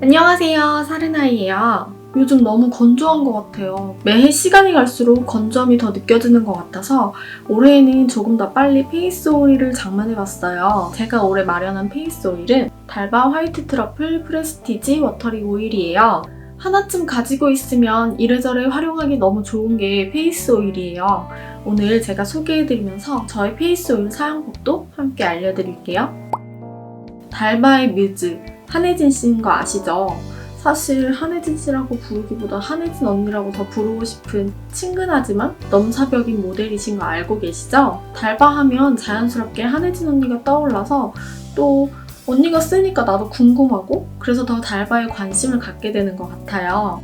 안녕하세요. 사르나이예요. 요즘 너무 건조한 것 같아요. 매해 시간이 갈수록 건조함이 더 느껴지는 것 같아서 올해에는 조금 더 빨리 페이스 오일을 장만해봤어요. 제가 올해 마련한 페이스 오일은 달바 화이트 트러플 프레스티지 워터리 오일이에요. 하나쯤 가지고 있으면 이래저래 활용하기 너무 좋은 게 페이스 오일이에요. 오늘 제가 소개해드리면서 저의 페이스 오일 사용법도 함께 알려드릴게요. 달바의 뮤즈, 한혜진 씨인 거 아시죠? 사실 한혜진 씨라고 부르기보다 한혜진 언니라고 더 부르고 싶은 친근하지만 넘사벽인 모델이신 거 알고 계시죠? 달바 하면 자연스럽게 한혜진 언니가 떠올라서 또 언니가 쓰니까 나도 궁금하고 그래서 더 달바에 관심을 갖게 되는 것 같아요.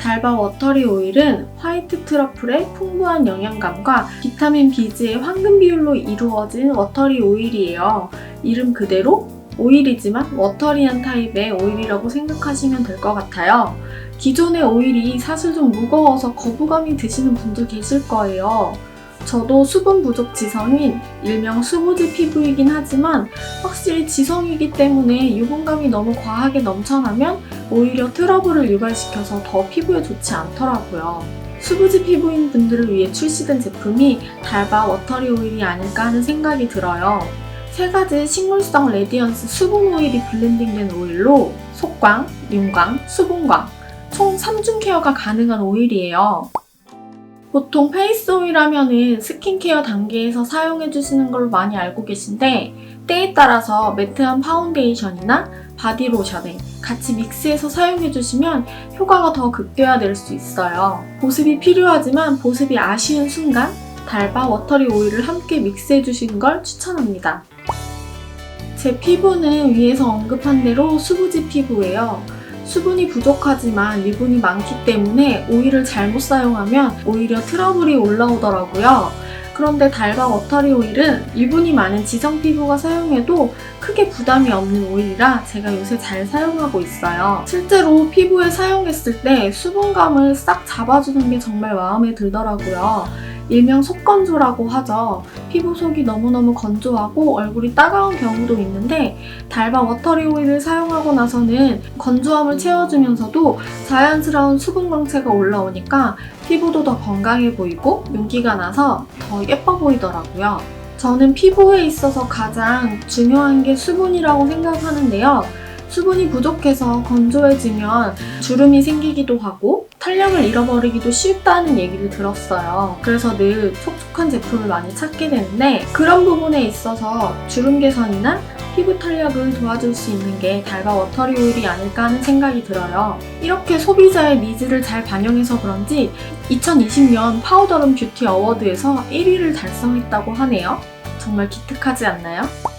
달바 워터리 오일은 화이트 트러플의 풍부한 영양감과 비타민 B즈의 황금 비율로 이루어진 워터리 오일이에요. 이름 그대로 오일이지만 워터리한 타입의 오일이라고 생각하시면 될 것 같아요. 기존의 오일이 사실 좀 무거워서 거부감이 드시는 분들 계실 거예요. 저도 수분 부족 지성인 일명 수부지 피부이긴 하지만 확실히 지성이기 때문에 유분감이 너무 과하게 넘쳐나면 오히려 트러블을 유발시켜서 더 피부에 좋지 않더라고요. 수부지 피부인 분들을 위해 출시된 제품이 달바 워터리 오일이 아닐까 하는 생각이 들어요. 세 가지 식물성 레디언스 수분 오일이 블렌딩된 오일로 속광, 윤광, 수분광 총 3중 케어가 가능한 오일이에요. 보통 페이스 오일 하면은 스킨케어 단계에서 사용해 주시는 걸로 많이 알고 계신데 때에 따라서 매트한 파운데이션이나 바디로션에 같이 믹스해서 사용해 주시면 효과가 더 극대화될 수 있어요. 보습이 필요하지만 보습이 아쉬운 순간 달바 워터리 오일을 함께 믹스해 주시는 걸 추천합니다. 제 피부는 위에서 언급한 대로 수부지 피부예요. 수분이 부족하지만 유분이 많기 때문에 오일을 잘못 사용하면 오히려 트러블이 올라오더라고요. 그런데 달바 워터리 오일은 유분이 많은 지성 피부가 사용해도 크게 부담이 없는 오일이라 제가 요새 잘 사용하고 있어요. 실제로 피부에 사용했을 때 수분감을 싹 잡아주는 게 정말 마음에 들더라고요. 일명 속건조라고 하죠. 피부 속이 너무너무 건조하고 얼굴이 따가운 경우도 있는데 달바 워터리 오일을 사용하고 나서는 건조함을 채워주면서도 자연스러운 수분 광채가 올라오니까 피부도 더 건강해 보이고 윤기가 나서 더 예뻐 보이더라고요. 저는 피부에 있어서 가장 중요한 게 수분이라고 생각하는데요. 수분이 부족해서 건조해지면 주름이 생기기도 하고 탄력을 잃어버리기도 쉽다는 얘기를 들었어요. 그래서 늘 촉촉한 제품을 많이 찾게 되는데 그런 부분에 있어서 주름 개선이나 피부 탄력을 도와줄 수 있는 게 달바 워터리 오일이 아닐까 하는 생각이 들어요. 이렇게 소비자의 니즈를 잘 반영해서 그런지 2020년 파우더룸 뷰티 어워드에서 1위를 달성했다고 하네요. 정말 기특하지 않나요?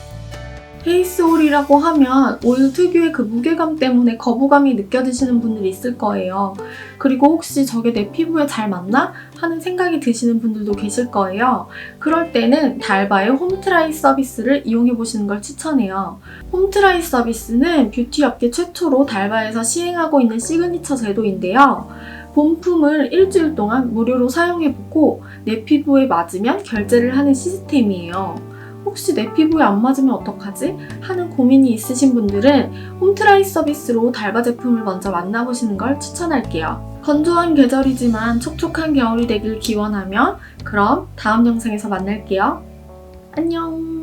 페이스 오일이라고 하면 오일 특유의 그 무게감 때문에 거부감이 느껴지시는 분들이 있을 거예요. 그리고 혹시 저게 내 피부에 잘 맞나? 하는 생각이 드시는 분들도 계실 거예요. 그럴 때는 달바의 홈트라이 서비스를 이용해 보시는 걸 추천해요. 홈트라이 서비스는 뷰티 업계 최초로 달바에서 시행하고 있는 시그니처 제도인데요. 본품을 일주일 동안 무료로 사용해보고 내 피부에 맞으면 결제를 하는 시스템이에요. 혹시 내 피부에 안 맞으면 어떡하지? 하는 고민이 있으신 분들은 홈트라이 서비스로 달바 제품을 먼저 만나보시는 걸 추천할게요. 건조한 계절이지만 촉촉한 겨울이 되길 기원하며 그럼 다음 영상에서 만날게요. 안녕!